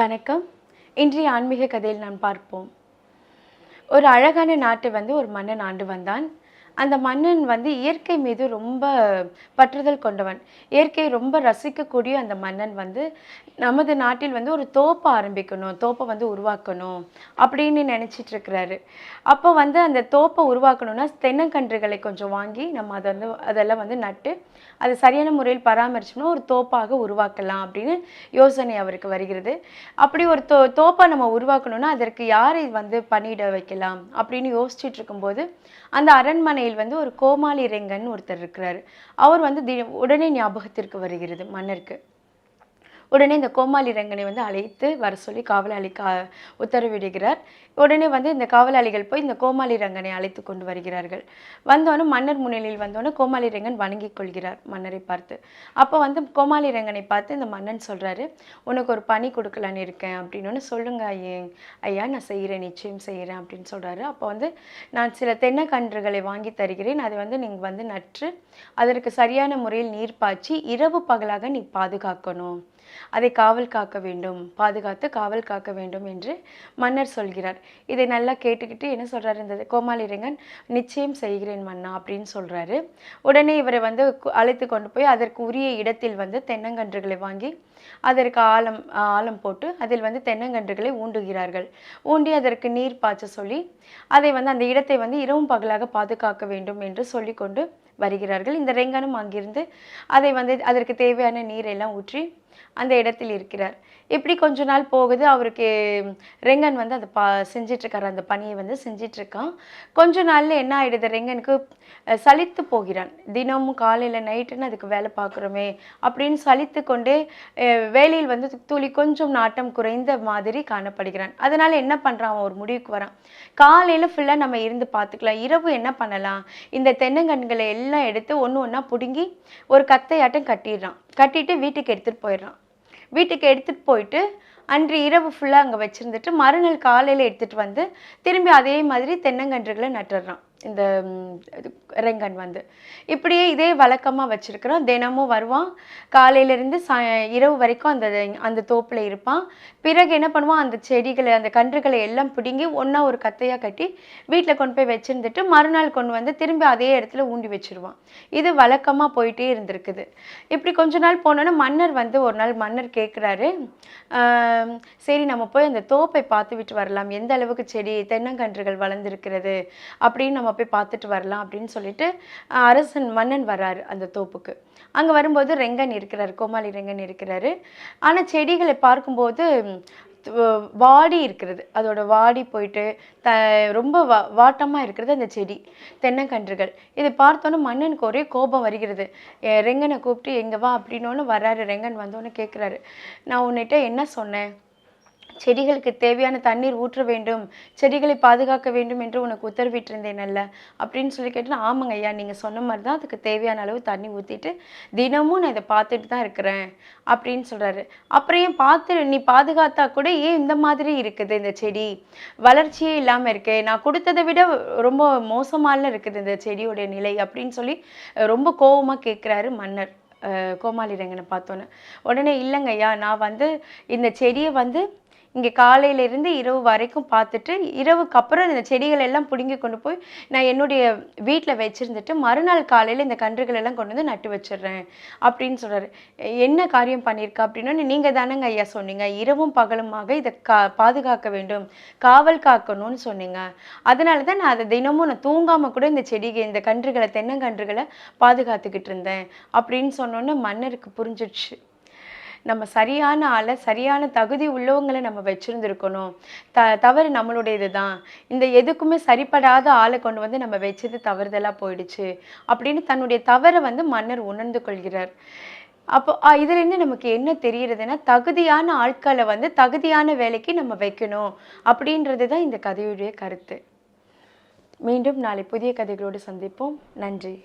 வணக்கம். இன்றைய ஆன்மீக கதையில் நான் பார்ப்போம். ஒரு அழகான நாட்டை வந்து ஒரு மன்னன் ஆண்டு வந்தான். அந்த மன்னன் வந்து இயற்கை மீது ரொம்ப பற்றுதல் கொண்டவன். இயற்கையை ரொம்ப ரசிக்கக்கூடிய அந்த மன்னன் வந்து நமது நாட்டில் வந்து ஒரு தோப்பை ஆரம்பிக்கணும் தோப்பை வந்து உருவாக்கணும் அப்படின்னு நினச்சிட்டு இருக்கிறாரு. அப்போ வந்து அந்த தோப்பை உருவாக்கணும்னா தென்னங்கன்றுகளை கொஞ்சம் வாங்கி நம்ம அதை வந்து அதெல்லாம் வந்து நட்டு அது சரியான முறையில் பராமரிச்சோம்னா ஒரு தோப்பாக உருவாக்கலாம் அப்படின்னு யோசனை அவருக்கு வருகிறது. அப்படி ஒரு தோ தோப்பை நம்ம உருவாக்கணும்னா அதற்கு யாரை வந்து பணியிட வைக்கலாம் அப்படின்னு யோசிச்சுட்டு இருக்கும்போது அந்த அரண்மனையில் வந்து ஒரு கோமாளி ரெங்கன் ஒருத்தர் இருக்கிறார். அவர் வந்து தி உடனே ஞாபகத்திற்கு வருகிறது மன்னருக்கு. உடனே இந்த கோமாளி ரங்கனை வந்து அழைத்து வர சொல்லி காவலாளிக்கு கா உத்தரவிடுகிறார். உடனே வந்து இந்த காவலாளிகள் போய் இந்த கோமாளி ரங்கனை அழைத்து கொண்டு வருகிறார்கள். வந்தோன்னே மன்னர் முன்னிலையில் வந்தோன்னே கோமாளி ரங்கன் வணங்கிக் கொள்கிறார் மன்னரை பார்த்து. அப்போ வந்து கோமாளி ரங்கனை பார்த்து இந்த மன்னன் சொல்கிறாரு உனக்கு ஒரு பணி கொடுக்கலான்னு இருக்கேன். அப்படின்னு சொல்லுங்க ஐயே ஐயா நான் செய்கிறேன் நிச்சயம் செய்கிறேன் அப்படின்னு சொல்கிறாரு அப்போ வந்து நான் சில தென்னக்கன்றுகளை வாங்கி தருகிறேன். அதை வந்து நீங்கள் வந்து நற்று அதற்கு சரியான முறையில் நீர் பாய்ச்சி இரவு பகலாக நீ பாதுகாக்கணும். அதை காவல் காக்க வேண்டும் பாதுகாத்து காவல் காக்க வேண்டும் என்று மன்னர் சொல்கிறார். இதை நல்லா கேட்டுக்கிட்டு என்ன சொல்கிறார் இந்த கோமாளிரங்கன் நிச்சயம் செய்கிறேன் மன்னா அப்படின்னு சொல்கிறாரு உடனே இவரை வந்து அழைத்து கொண்டு போய் அதற்கு உரிய இடத்தில் வந்து தென்னங்கன்றுகளை வாங்கி அதற்கு ஆழம் ஆழம் போட்டு அதில் வந்து தென்னங்கன்றுகளை ஊண்டுகிறார்கள். ஊண்டி அதற்கு நீர் பாய்ச்ச சொல்லி அதை வந்து அந்த இடத்தை வந்து இரவும் பகலாக பாதுகாக்க வேண்டும் என்று சொல்லிக்கொண்டு வருகிறார்கள். இந்த ரெங்கனும் அங்கிருந்து அதை வந்து அதற்கு தேவையான நீரெல்லாம் ஊற்றி அந்த இடத்தில் இருக்கிறார். இப்படி கொஞ்ச நாள் போகுது அவருக்கு ரெங்கன் வந்து அதை பா செஞ்சிட்ருக்கார் இருக்காரு அந்த பணியை வந்து செஞ்சிட்ருக்கான். கொஞ்ச நாள்ல என்ன ஆயிடுது ரெங்கனுக்கு சலித்து போகிறான். தினமும் காலையில நைட்டுன்னு அதுக்கு வேலை பார்க்குறோமே அப்படின்னு சலித்து கொண்டே அஹ், வேலையில் வந்து துளி கொஞ்சம் நாட்டம் குறைந்த மாதிரி காணப்படுகிறான். அதனால என்ன பண்றான் அவன் ஒரு முடிவுக்கு வரான். காலையில ஃபுல்லா நம்ம இருந்து பார்த்துக்கலாம். இரவு என்ன பண்ணலாம்? இந்த தென்னங்கன்களை எல்லாம் எடுத்து ஒண்ணு ஒன்றா பிடுங்கி ஒரு கத்தையாட்டம் கட்டிடுறான். கட்டிட்டு வீட்டுக்கு எடுத்துகிட்டு போயிடுறான். வீட்டுக்கு எடுத்துகிட்டு போயிட்டு அன்று இரவு ஃபுல்லாக அங்கே வச்சுருந்துட்டு மறுநாள் காலையில் எடுத்துகிட்டு வந்து திரும்பி அதே மாதிரி தென்னங்கன்றுகளை நட்டுடுறான் இந்த இது ரெங்கன் வந்து. இப்படியே இதே வழக்கமாக வச்சுருக்கிறோம். தினமும் வருவான். காலையிலேருந்து சா இரவு வரைக்கும் அந்த அந்த தோப்பில் இருப்பான். பிறகு என்ன பண்ணுவான்? அந்த செடிகளை அந்த கன்றுகளை எல்லாம் பிடுங்கி ஒன்றா ஒரு கத்தையாக கட்டி வீட்டில் கொண்டு போய் வச்சுருந்துட்டு மறுநாள் கொண்டு வந்து திரும்பி அதே இடத்துல ஊண்டி வச்சிருவான். இது வழக்கமாக போயிட்டே இருந்திருக்குது. இப்படி கொஞ்ச நாள் போனோன்னா மன்னர் வந்து ஒரு நாள் மன்னர் கேட்குறாரு சரி நம்ம போய் அந்த தோப்பை பார்த்து விட்டு வரலாம். எந்த அளவுக்கு செடி தென்னங்கன்றுகள் வளர்ந்துருக்கிறது? அப்படின்னு நம்ம போய் பார்த்துட்டு வரலாம் அப்படின்னு சொல்லிட்டு அரசன் மன்னன் வராரு அந்த தோப்புக்கு. அங்கே வரும்போது ரெங்கன் இருக்கிறாரு கோமாளி ரெங்கன் இருக்கிறாரு. ஆனால் செடிகளை பார்க்கும்போது வாடி இருக்கிறது. அதோட வாடி போயிட்டு த ரொம்ப வா வாட்டமாக இருக்கிறது அந்த செடி தென்னங்கன்றுகள். இதை பார்த்தோன்னே மன்னனுக்கு ஒரே கோபம் வருகிறது. ரெங்கனை கூப்பிட்டு எங்கே வா அப்படின்னோன்னு வராரு ரெங்கன் வந்தோன்னு கேட்குறாரு நான் உன்னிட்ட என்ன சொன்னேன்? செடிகளுக்கு தேவையான தண்ணீர் ஊற்ற வேண்டும் செடிகளை பாதுகாக்க வேண்டும் என்று உனக்கு உத்தரவிட்டிருந்தேன் அல்ல. அப்படின்னு சொல்லி கேட்டு ஆமாங்க ஐயா நீங்கள் சொன்ன மாதிரி தான் அதுக்கு தேவையான அளவு தண்ணி ஊற்றிட்டு தினமும் நான் இதை பார்த்துட்டு தான் இருக்கிறேன் அப்படின்னு சொல்கிறாரு அப்புறம் ஏன் பார்த்து நீ பாதுகாத்தா கூட ஏன் இந்த மாதிரி இருக்குது இந்த செடி? வளர்ச்சியே இல்லாமல் இருக்கே நான் கொடுத்ததை விட ரொம்ப மோசமால இருக்குது இந்த செடியோடைய நிலை அப்படின்னு சொல்லி ரொம்ப கோபமாக கேட்குறாரு மன்னர் அஹ், கோமாளி ரங்கனை பார்த்தோன்னே. உடனே இல்லைங்க ஐயா நான் வந்து இந்த செடியை வந்து இங்கே காலையிலேருந்து இரவு வரைக்கும் பார்த்துட்டு இரவுக்கு அப்புறம் இந்த செடிகள் எல்லாம் பிடுங்கி கொண்டு போய் நான் என்னுடைய வீட்டில் வச்சிருந்துட்டு மறுநாள் காலையில் இந்த கன்றுகள் எல்லாம் கொண்டு வந்து நட்டு வச்சிடுறேன் அப்படின்னு சொல்கிறாரு என்ன காரியம் பண்ணியிருக்கா அப்படின்னா நீங்கள் தானேங்க ஐயா சொன்னீங்க. இரவும் பகலுமாக இதை கா பாதுகாக்க வேண்டும். காவல் காக்கணும்னு சொன்னீங்க. அதனால தான் நான் அதை தினமும் நான் தூங்காமல் கூட இந்த செடிகள் இந்த கன்றுகளை தென்னங்கன்றுகளை பாதுகாத்துக்கிட்டு இருந்தேன் அப்படின்னு சொன்னோன்னே மன்னருக்கு புரிஞ்சிடுச்சு. நம்ம சரியான ஆளை சரியான தகுதி உள்ளவங்களை நம்ம வச்சுருந்துருக்கணும். த தவறு நம்மளுடையது தான் இந்த எதுக்குமே சரிப்படாத ஆளை கொண்டு வந்து நம்ம வச்சது தவறுதலாக போயிடுச்சு அப்படின்னு தன்னுடைய தவறை வந்து மன்னர் உணர்ந்து கொள்கிறார். அப்போ இதுலேருந்து நமக்கு என்ன தெரியுறதுன்னா தகுதியான ஆட்களை வந்து தகுதியான வேலைக்கு நம்ம வைக்கணும் அப்படின்றது தான் இந்த கதையுடைய கருத்து. மீண்டும் நாளை புதிய கதைகளோடு சந்திப்போம். நன்றி.